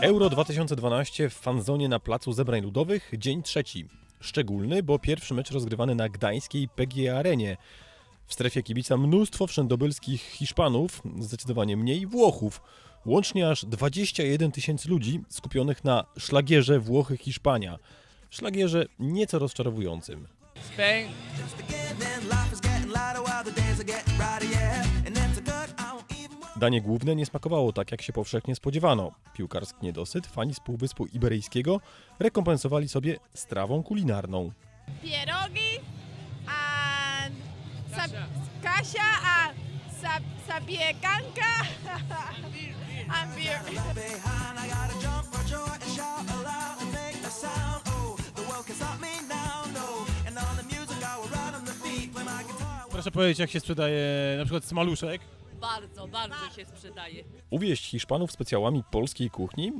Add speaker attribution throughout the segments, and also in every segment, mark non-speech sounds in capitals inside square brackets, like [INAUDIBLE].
Speaker 1: Euro 2012 w fanzonie na Placu Zebrań Ludowych, dzień trzeci. Szczególny, bo pierwszy mecz rozgrywany na gdańskiej PGA Arenie. W strefie kibica mnóstwo wszędobylskich Hiszpanów, zdecydowanie mniej Włochów. Łącznie aż 21 tysięcy ludzi skupionych na szlagierze Włochy-Hiszpania. Szlagierze nieco rozczarowującym.
Speaker 2: Spain.
Speaker 1: Danie główne nie smakowało tak, jak się powszechnie spodziewano. Piłkarski niedosyt fani z Półwyspu Iberyjskiego rekompensowali sobie strawą kulinarną.
Speaker 3: pierogi and sa- kasia a sa- zapiekanka and beer.
Speaker 2: Proszę powiedzieć, jak się sprzedaje na przykład smaluszek.
Speaker 4: Bardzo, bardzo się sprzedaje.
Speaker 1: Uwieść Hiszpanów specjałami polskiej kuchni?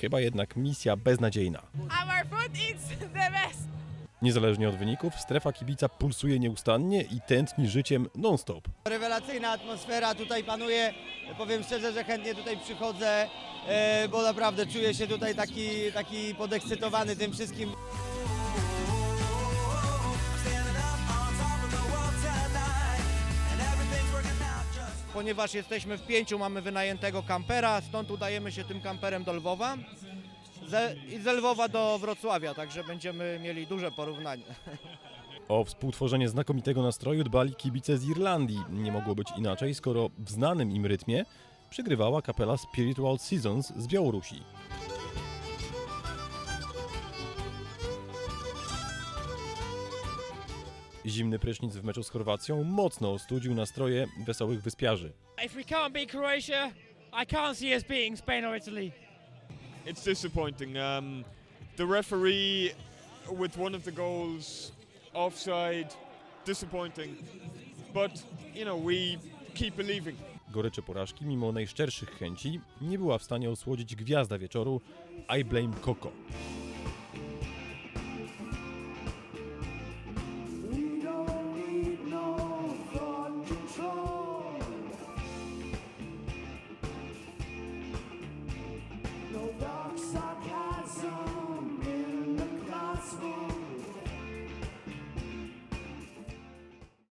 Speaker 1: Chyba jednak misja beznadziejna.
Speaker 3: Our food is the best.
Speaker 1: Niezależnie od wyników, strefa kibica pulsuje nieustannie i tętni życiem non-stop.
Speaker 5: Rewelacyjna atmosfera tutaj panuje. Powiem szczerze, że chętnie tutaj przychodzę, e, bo naprawdę czuję się tutaj taki, taki podekscytowany tym wszystkim.
Speaker 6: Ponieważ jesteśmy w pięciu, mamy wynajętego kampera, stąd udajemy się tym kamperem do Lwowa ze, i ze Lwowa do Wrocławia, także będziemy mieli duże porównanie. [LAUGHS]
Speaker 1: O współtworzenie znakomitego nastroju dbali kibice z Irlandii. Nie mogło być inaczej, skoro w znanym im rytmie przygrywała kapela Spiritual Seasons z Białorusi. Zimny prysznic w meczu z Chorwacją mocno ostudził nastroje wesołych wyspiarzy.
Speaker 7: If we can't beat Croatia, I can't see us beating Spain or Italy.
Speaker 8: It's disappointing. Um, the referee with one of the goals offside, disappointing. But you know we keep believing.
Speaker 1: Goryczy porażki, mimo najszczerszych chęci, nie była w stanie osłodzić gwiazda wieczoru I Blame Coco.